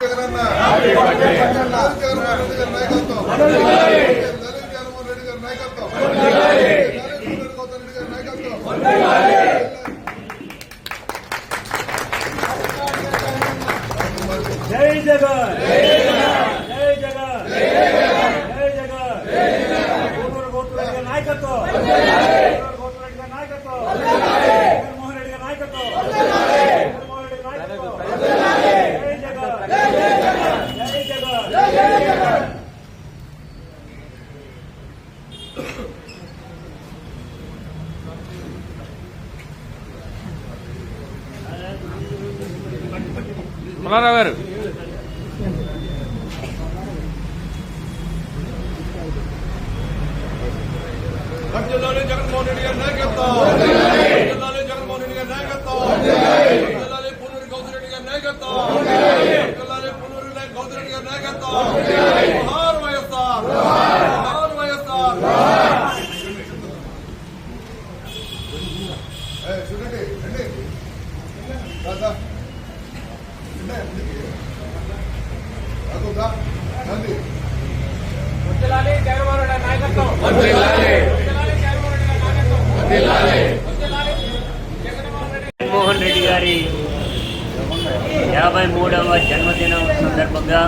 జగనన్న పుల్లారావు గారు. వర్ధిల్లాలి జగన్మోహన్ రెడ్డి గారి నాయకత్వం. వర్ధిల్లాలి జగన్మోహన్ రెడ్డి గారి నాయకత్వం. వర్ధిల్లాలి పూనూరి గౌతమ్ రెడ్డి గారి నాయకత్వం. వర్ధిల్లాలి పూనూరి గౌతమ్ రెడ్డి గారి నాయకత్వం. జోహార్ వైఎస్ఆర్ జోహార్ వైఎస్ఆర్ చూడండి జగన్మోహన్ రెడ్డి గారి యాభై మూడవ జన్మదినం సందర్భంగా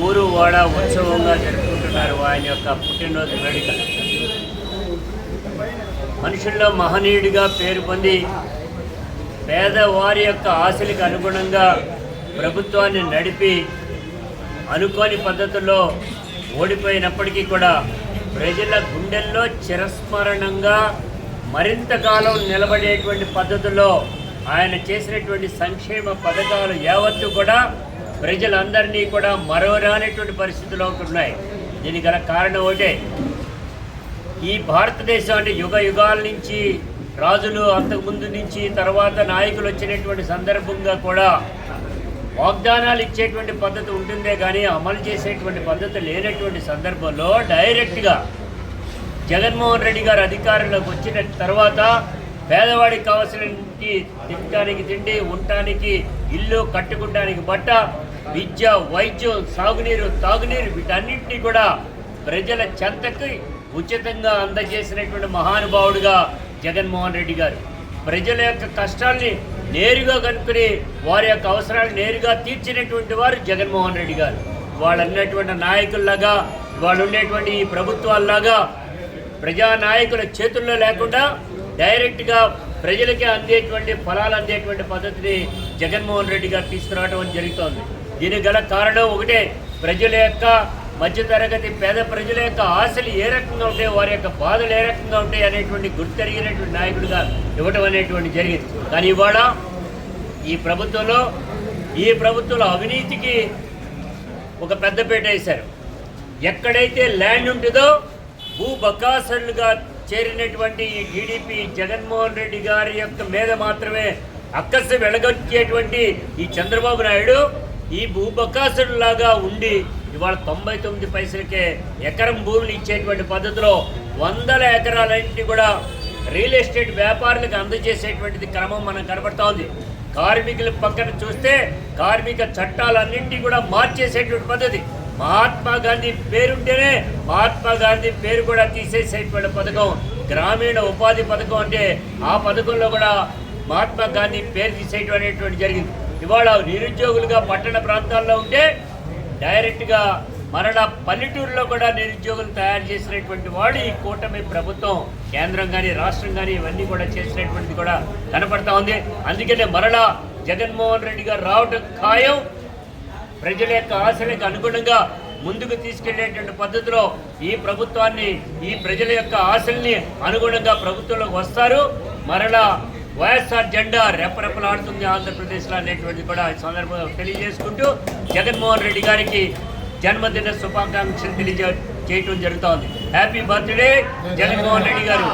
ఊరు వాడ ఉత్సవంగా జరుపుకుంటున్నారు ఆయన యొక్క పుట్టినరోజు వేడుక మనుషుల్లో మహనీయుడిగా పేరు పొంది పేదవారి యొక్క ఆశలకు అనుగుణంగా ప్రభుత్వాన్ని నడిపి అనుకోని పద్ధతుల్లో ఓడిపోయినప్పటికీ కూడా ప్రజల గుండెల్లో చిరస్మరణంగా మరింత కాలం నిలబడేటువంటి పద్ధతుల్లో ఆయన చేసినటువంటి సంక్షేమ పథకాలు యావత్తు కూడా ప్రజలందరినీ కూడా మరోరానటువంటి పరిస్థితిలో ఉన్నాయి. దీనికి గల కారణం ఒకటే. ఈ భారతదేశం అంటే యుగ యుగాల నుంచి రాజులు అంతకుముందు నుంచి తర్వాత నాయకులు వచ్చినటువంటి సందర్భంగా కూడా వాగ్దానాలు ఇచ్చేటువంటి పద్ధతి ఉంటుందే కానీ అమలు చేసేటువంటి పద్ధతి లేనటువంటి సందర్భంలో డైరెక్ట్గా జగన్మోహన్ రెడ్డి గారు అధికారంలోకి వచ్చిన తర్వాత పేదవాడికి కావాల్సిన తినడానికి తిండి ఉండటానికి ఇల్లు కట్టుకోవడానికి బట్ట విద్య వైద్యం సాగునీరు తాగునీరు వీటన్నింటినీ కూడా ప్రజల చెంతకి ఉచితంగా అందజేసినటువంటి మహానుభావుడుగా జగన్మోహన్ రెడ్డి గారు. ప్రజల యొక్క కష్టాల్ని నేరుగా కనుక్కుని వారి యొక్క అవసరాలు నేరుగా తీర్చినటువంటి వారు జగన్మోహన్ రెడ్డి గారు. వాళ్ళు అన్నటువంటి నాయకుల్లాగా వాళ్ళు ఉండేటువంటి ఈ ప్రభుత్వాల్లాగా ప్రజానాయకుల చేతుల్లో లేకుండా డైరెక్ట్గా ప్రజలకే అందేటువంటి ఫలాలు అందేటువంటి పద్ధతిని జగన్మోహన్ రెడ్డి గారు తీసుకురావడం అని జరుగుతోంది. దీనికి గల కారణం ఒకటే ప్రజల యొక్క మధ్యతరగతి పేద ప్రజల యొక్క ఆశలు ఏ రకంగా ఉంటాయి వారి యొక్క బాధలు ఏ రకంగా ఉంటాయి అనేటువంటి గుర్తెరిగినటువంటి నాయకుడిగా ఇవ్వటం అనేటువంటి జరిగింది. కానీ ఇవాళ ఈ ప్రభుత్వంలో ఈ ప్రభుత్వంలో అవినీతికి ఒక పెద్దపీట వేశారు. ఎక్కడైతే ల్యాండ్ ఉంటుందో భూ బకాసరులుగా చేరినటువంటి ఈ టీడీపీ జగన్మోహన్ రెడ్డి గారి యొక్క మీద మాత్రమే అక్కసి వెలగొచ్చేటువంటి ఈ చంద్రబాబు నాయుడు ఈ భూ బకాసురులాగా ఉండి ఇవాళ తొంభై తొమ్మిది పైసలకే ఎకరం భూములు ఇచ్చేటువంటి పద్ధతిలో వందల ఎకరాలన్నింటినీ కూడా రియల్ ఎస్టేట్ వ్యాపారులకు అందజేసేటువంటిది క్రమం మనం కనబడతా ఉంది. కార్మికుల పక్కన చూస్తే కార్మిక చట్టాలన్నింటినీ కూడా మార్చేసేటువంటి పద్ధతి. మహాత్మా గాంధీ పేరుంటేనే మహాత్మా గాంధీ పేరు కూడా తీసేసేటువంటి పథకం గ్రామీణ ఉపాధి పథకం అంటే ఆ పథకంలో కూడా మహాత్మా గాంధీ పేరు తీసేయడం అనేటువంటి జరిగింది. ఇవాళ నిరుద్యోగులుగా పట్టణ ప్రాంతాల్లో ఉంటే డైరెక్ట్గా మరలా పల్లెటూరులో కూడా నిరుద్యోగులు తయారు చేసినటువంటి వాడు ఈ కూటమి ప్రభుత్వం కేంద్రం కానీ రాష్ట్రం కానీ ఇవన్నీ కూడా చేసినటువంటిది కూడా కనపడతా ఉంది. అందుకనే మరలా జగన్మోహన్ రెడ్డి గారు రావటం ఖాయం. ప్రజల యొక్క ఆశలకు అనుగుణంగా ముందుకు తీసుకెళ్ళేటువంటి పద్ధతిలో ఈ ప్రభుత్వాన్ని ఈ ప్రజల యొక్క ఆశల్ని అనుగుణంగా ప్రభుత్వంలోకి వస్తారు. మరలా వైఎస్ఆర్ జెండా రెపరెపలాడుతుంది ఆంధ్రప్రదేశ్లో అనేటువంటిది కూడా ఈ సందర్భంగా తెలియజేసుకుంటూ జగన్మోహన్ రెడ్డి గారికి జన్మదిన శుభాకాంక్షలు తెలియజే చేయటం జరుగుతోంది. హ్యాపీ బర్త్డే జగన్మోహన్ రెడ్డి గారు.